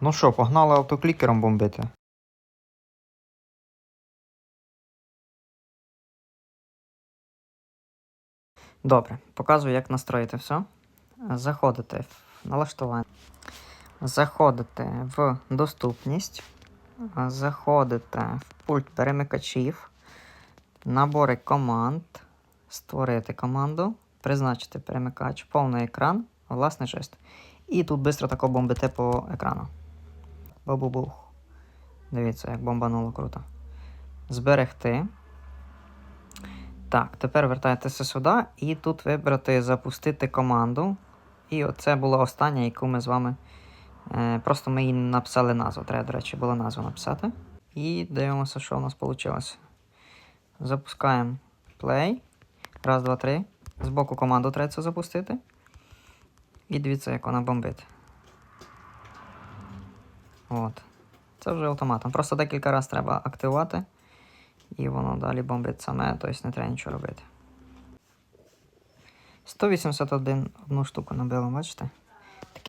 Ну що, погнали автоклікером бомбити. Добре, показую, як настроїти все. Заходите в налаштування. Заходите в доступність. Заходите в пульт перемикачів. Набори команд. Створити команду. Призначити перемикач, повний екран, власний жест. І тут швидко тако бомбите по екрану. Бу-бу-бух. Дивіться, як бомбануло круто. Зберегти. Так, тепер вертаєтеся сюди і тут вибрати запустити команду. І оце була остання, яку ми з вами. Е, просто ми їй написали назву. Треба, до речі, було назву написати. І дивимося, що у нас вийшло. Запускаємо play. Раз, два, три. Збоку команду треба це запустити. І дивіться, як вона бомбить. От. Це вже автоматом. Просто декілька разів треба активувати. І воно далі бомбить саме, тобто не треба нічого робити. 181 одну штуку набило, бачите?